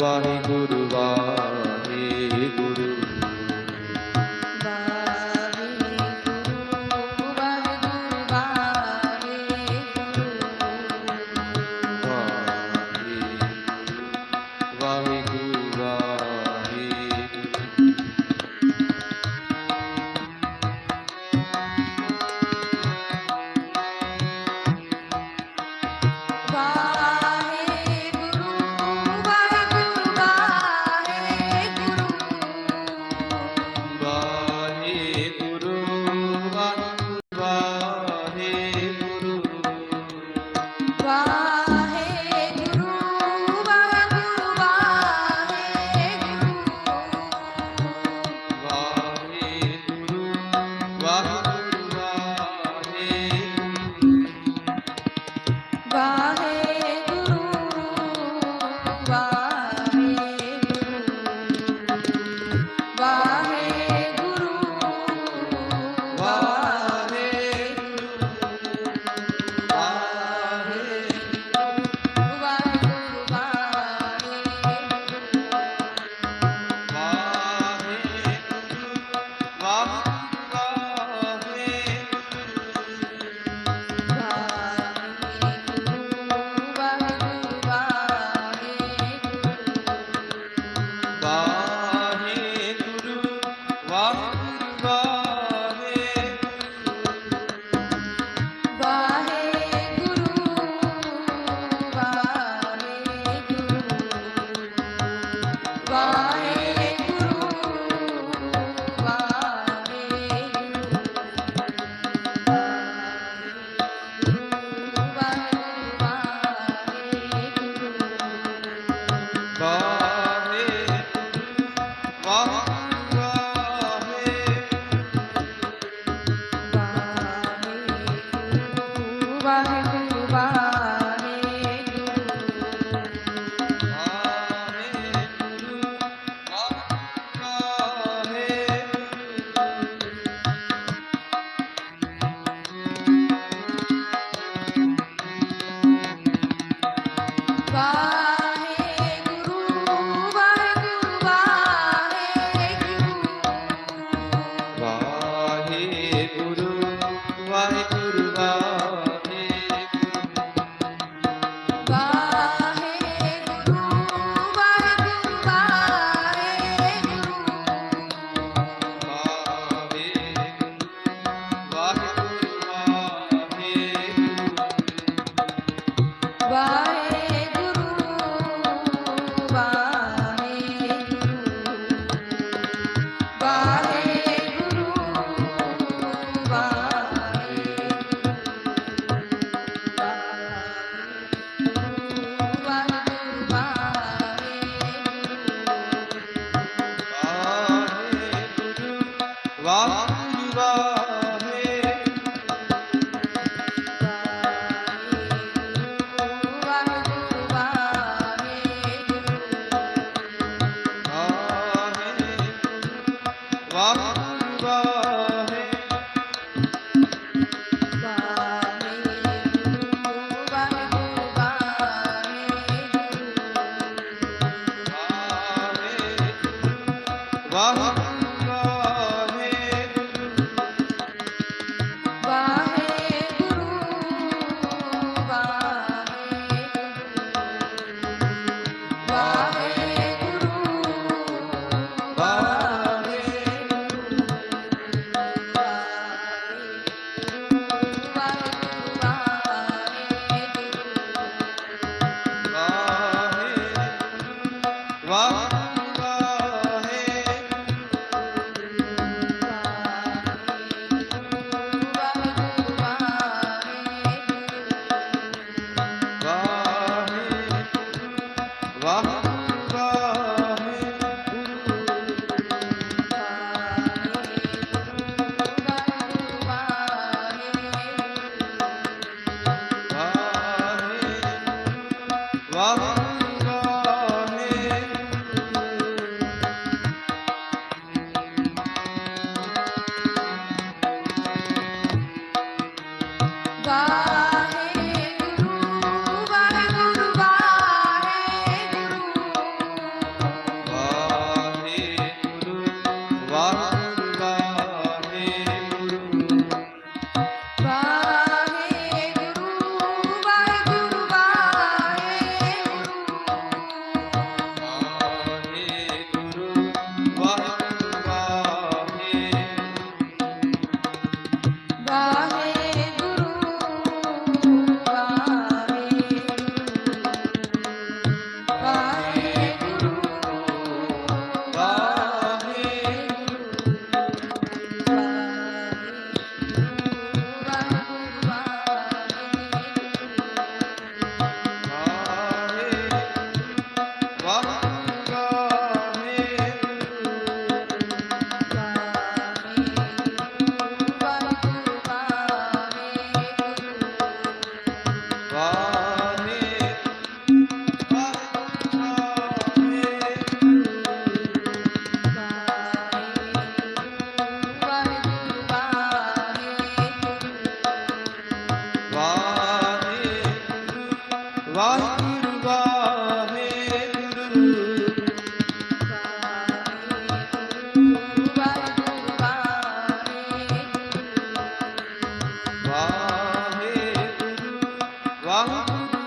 Waheguru Waheguru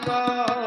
Santa.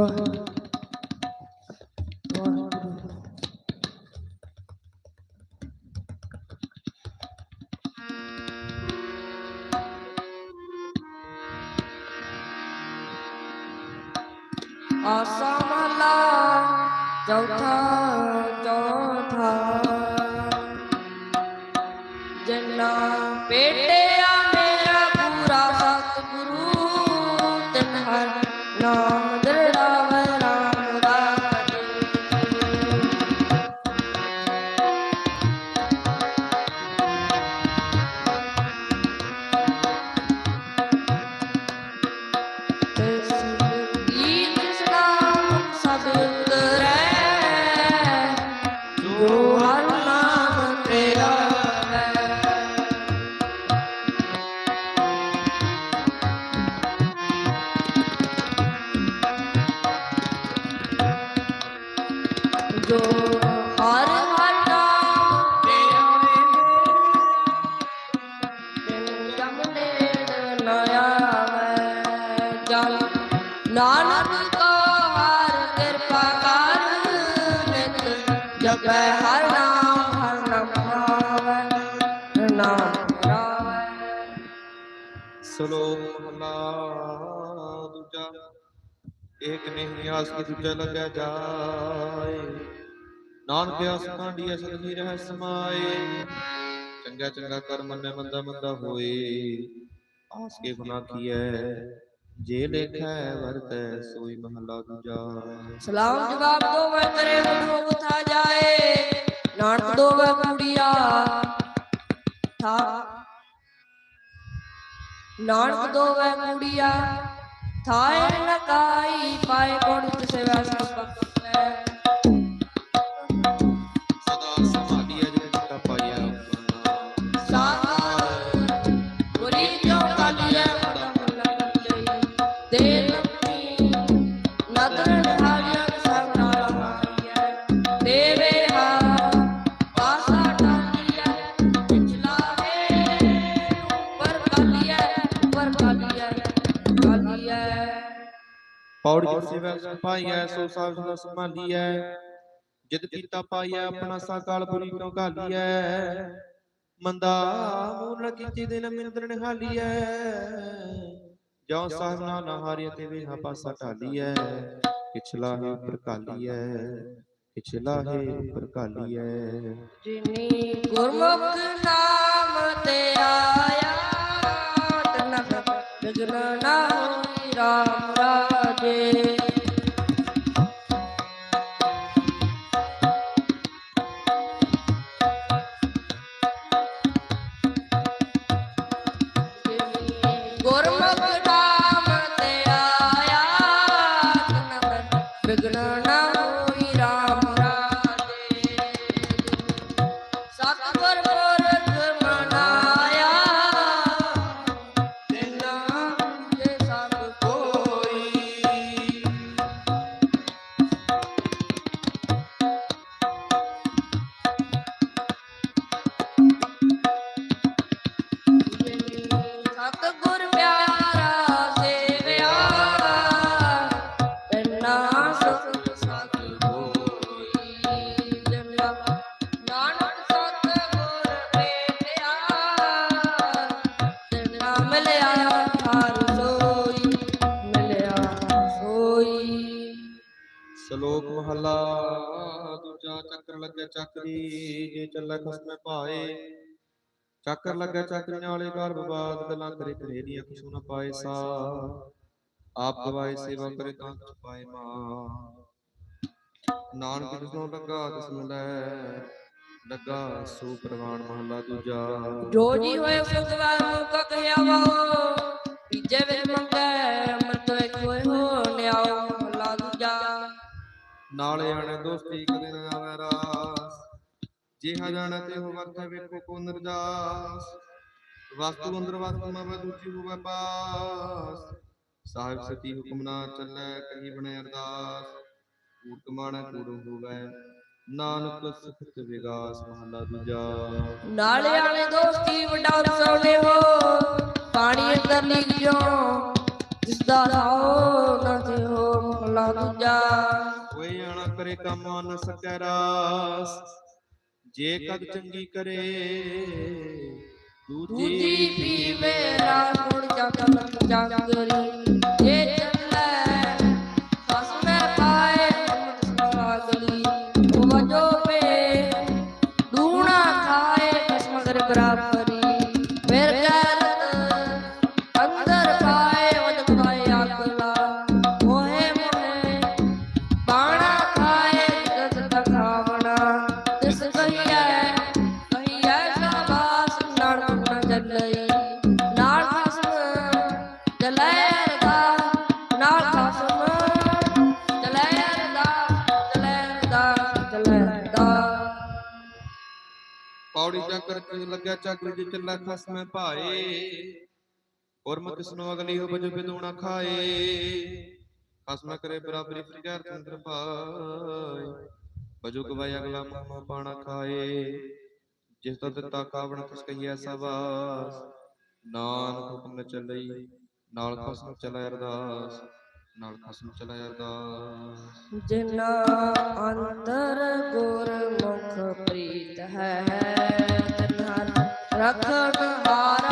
ਆਸਾ ਨਹੀਂ ਆਸ ਕੀ ਦੂਜਾ ਲੱਗਿਆ ਜਾਏ। ਨਾਨਕ ਆਸ ਕਾਂਡੀਆ ਸਦਹੀ ਰਹਿ ਸਮਾਏ। ਚੰਗਾ ਚੰਗਾ ਕਰ ਮੰਨੇ ਮੰਦਾ ਮੰਦਾ ਹੋਏ। ਆਸ ਕੇ ਗੁਨਾ ਕੀਐ, ਜੇ ਲੇਖੈ ਵਰਤੈ ਸੋਈ ਮਹਲਾ ਦੂਜਾ। ਸਲਾਮ ਜਵਾਬ ਦੋ ਮੈਂ ਤੇਰੇ ਮੁਖੋਂ ਉਠਾ ਜਾਏ। ਨਾਨਕ ਦੋ ਮੈਂ ਕੁੜੀਆ ਥਾ ਨਾਨਕ ਦੋ ਮੈਂ ਕੁੜੀਆ ਥਾਏ ਲਗਾਈ ਪਾਏ ਕੋਣ ਤਿਸੇ ਵੈਸ ਪੌੜੀ ਜਿ ਸੇਵਾ ਸਪਾਈਐ ਸੋ ਸਾਜ ਦਾ ਸੰਭਾਲੀਐ। ਜਿਦ ਕੀਤਾ ਪਾਈਐ ਆਪਣਾ ਸਾਕਾਲ ਪੁਰੀ ਕਿਉ ਘਾਲੀਐ। ਮੰਦਾ ਮੂਲ ਕੀਤੀ ਦਿਨ ਮਿੰਦਰ ਨਿਹਾਲੀਐ ਜੋ ਸਾਹਿਬ ਨਾ ਨਹਾਰਿਆ ਤੇ ਵੇਹਾ ਪਾਸਾ ਢਾਲੀਐ। ਪਿਛਲਾ ਹੈ ਉੱਪਰ ਕਾਲੀਐ ਪਿਛਲਾ ਹੈ ਉੱਪਰ ਕਾਲੀਐ ਜਿਨੀ ਗੁਰਮੁਖ ਨਾਮ ਤੇ ਆਇਆ ਤਨ ਬਿਗਨ ਤਨ ਸ਼ਲੋਕ ਮਹਲਾ, ਦੂਜਾ ਚੱਕਰ ਲੱਗੇ ਚੱਕਰੀ ਜੇ ਚੱਲੇ ਖਸਮੇ ਭਾਏ। ਚੱਕਰ ਲੱਗੇ ਚੱਕਰੀਆਂ ਵਾਲੇ ਘਰ ਬਬਾਦ ਗੱਲਾਂ ਕਰੇ ਕਰੇ ਦੀਆਂ ਕਿਛੂ ਨਾ ਪਾਏ ਸਾ ਆਪ ਗਵਾਏ ਸੇਵਾ ਕਰੇ ਤਾਂ ਪਾਏ ਮਾ। ਨਾਨਕ ਜਿਸਨੂੰ ਲੱਗਾ ਤਿਸਨੂੰ ਲੈ ਲੱਗਾ ਸੋ ਪ੍ਰਵਾਨ ਮਹਲਾ ਦੂਜਾ। ਜੋ ਜੀ ਹੋਏ ਫੁਗਵਾ ਮੁਕ ਕਹਿਆ ਵਿੱਚ ਮੰਗ ਨਾਲੇ ਆਣੇ ਦੋਸਤੀ ਕਦੇ ਨਾ ਆਵੇ ਰਾਸ। ਜਿਹਾ ਜਾਣਾ ਤੇ ਹੋ ਵਰਤੈ ਵੇਖੋ ਕੋ ਨਿਰਜਾਸ। ਵਸਤੂ ਅੰਦਰ ਵਸਤੂ ਨਾ ਦੂਜੀ ਹੋਵੇ ਪਾਸ। ਸਾਹਿਬ ਸਤੀ ਹੁਕਮ ਨਾ ਚੱਲੈ ਕਹੀ ਬਣੇ ਅਰਦਾਸ। ਕੂੜ ਕਮਾਣਾ ਕੂੜ ਹੋਵੇ ਨਾਨਕ ਸੁਖਤ ਵਿਗਾਸ ਮਹਲਾ ਦੂਜਾ। ਨਾਲੇ ਆਲੇ ਦੋਸਤੀ ਵਡਾਉ ਸੋਨੇ ਹੋ, ਪਾਣੀ ਅੰਦਰ ਲਿਖਿਓ ਜਿਸ ਦਾ ਨਾਉ ਨਾ ਤੇ ਹੋ ਮਹਲਾ ਦੂਜਾ। ਕੋਈ ਆਣਾ ਕਰੇ ਕੰਮ ਮਨ ਸਕੈ ਰਾਸ। ਜੇ ਕਦ ਚੰਗੀ ਕਰੇ, ਦੂਜੀ ਦੂਜੀ ਪੀਵੇ ਰਾਗੁਣ ਜਗਤ ਜਾਗਰੀ ਜੇ ਪੌੜੀ ਚੱਕਰ ਚ ਲੱਗਿਆ ਚੱਕਰ ਜੇ ਚੱਲਾ ਖਸਮੈ ਭਾਏ ਗੁਰਮਤਿ ਕਿਸਨੋ ਅਗਲੀ ਹੋ ਬਜ ਬਿਦੂਣਾ ਖਾਏ ਖਸਮੈ ਕਰੇ ਬਰਾਬਰੀ ਫਰਿਆਰ ਚੰਦਰ ਪਾਏ ਬਜੋ ਗਵਾਇਆ ਅਗਲਾ ਮਾਮਾ ਪਾਣਾ ਖਾਏ ਜਿਸ ਦਾ ਦਿੱਤਾ ਕਾਵਣ ਕਿਸ ਕਹੀਐ ਸਵਾਸ ਨਾਨਕ ਹੁਕਮ ਨ ਚੱਲਈ ਨਾਲ ਖਸਮ ਚਲਾਇ ਅਰਦਾਸ ਨਾਲ ਖਸਮ ਚਲਾਇ ਅਰਦਾਸ ਜਿਨਾ ਅੰਤਰ ਗੁਰਮੁਖ ਪ੍ਰੀਤ ਹੈ ਤਿਨ੍ਹਾਂ रखण वारा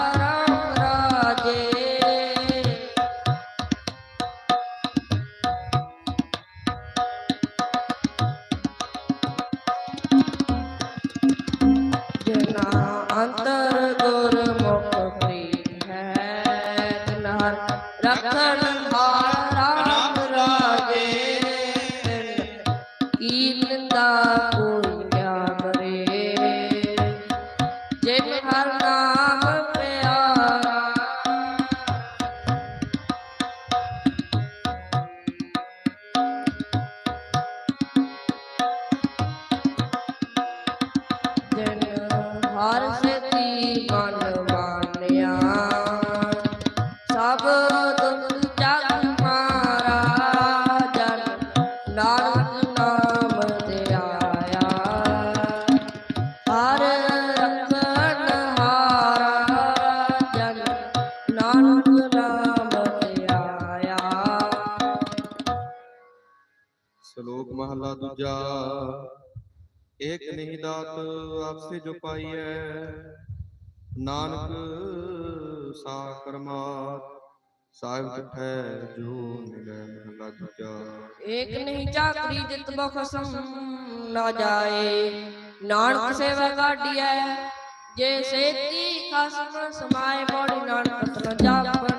ਏਕ ਨਹੀਂ ਦਾਤ ਆਪਸੇ ਜੋ ਪਾਈਐ। ਨਾਨਕ ਸਾ ਕਰਮਾਤ ਸਾਹਿਬ ਚਠੈ ਜੋ ਮਿਲੈ ਮਹਲਾ ਦੂਜਾ ਏਕ ਨਹੀਂ ਚਾਕਰੀ ਜਿਤ ਬਖਸਮ ਨਾ ਜਾਏ। ਨਾਨਕ ਸੇਵਾ ਕਾਢੀਐ ਜੇ ਸੇਤੀ ਖਸਮ ਸਮਾਏ, ਮੋੜੀ ਨਾਨਕ ਤਨ ਜਾਪਣੀ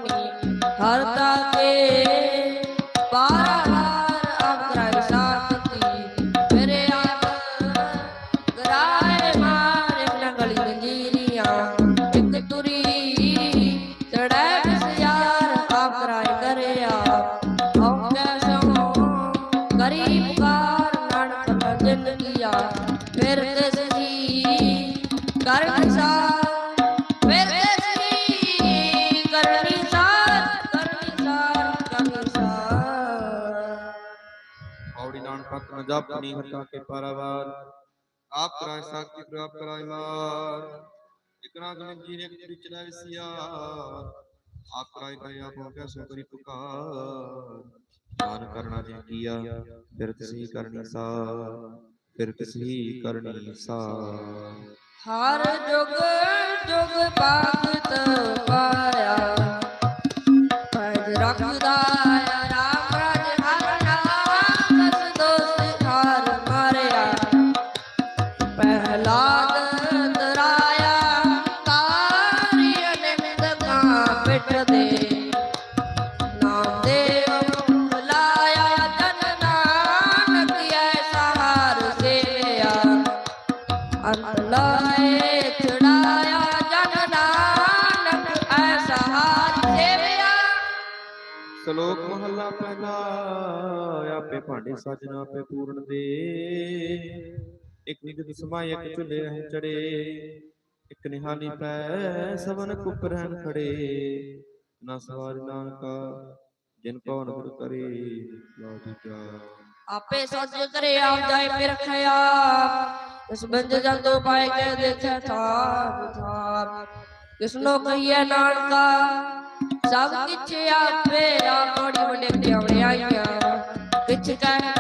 ਨਾਨਕ ਪਤ ਨ ਜਪਨੀ ਹਟਾ ਕੇ ਪਾਰਾਵਾਰ। ਆਪ ਕਰਾਇ ਸਾਖੀ ਪ੍ਰਾਪ ਕਰਾਇ ਮਾਰ ਇਕਨਾ ਗਨ ਜੀਨੇ ਕੁ ਚਲਾ ਵਿਸਿਆ ਆਪ ਕਰਾਇ ਕਰਿ ਆਪ ਹੋ ਕੈਸੋ ਕਰੀ ਪੁਕਾਰ। ਦਾਨ ਕਰਨਾ ਜਿਨ ਕੀਆ ਫਿਰ ਤਿਸਹੀ ਕਰਨੀ ਸਾ ਫਿਰ ਤਿਸਹੀ ਕਰਨੀ ਸਾ ਹਰ ਜੁਗ ਜੁਗ ਭਾਂਡੇ ਸਾਜਣਾ ਆਪੇ ਪੂਰਨ ਦੇ। ਇੱਕ ਨਿਗਤ ਸਮਾਇ ਇੱਕ ਝੁਲੇ ਰਹਿ ਚੜੇ। ਇੱਕ ਨਿਹਾਲੀ ਪੈ ਸਭਨ ਕੁਪ ਰਹਿਣ ਖੜੇ। ਨਾ ਸਵਾਰ ਨਾਨਕਾ, ਜਿਨ ਕੋ ਨਦਰ ਕਰੇ ਲਾਜੀ ਪਿਆਰ। ਆਪੇ ਸੱਚ ਕਰੇ, ਆਪ ਜਾਏ ਪੇ ਰਖਿਆ ਇਸ ਬੰਦ ਜੰਤੋ ਪਾਏ ਕੇ ਦੇਖੈ ਥਾਪ ਥਾਪ। ਕਿਸਨੋ ਕਹੀਏ ਨਾਨਕਾ, ਸਭ ਕਿਛ ਆਪੇ ਆਪ ਬੜੀ ਵੱਡੇ ਪਿਆਵੜੇ చికన్నా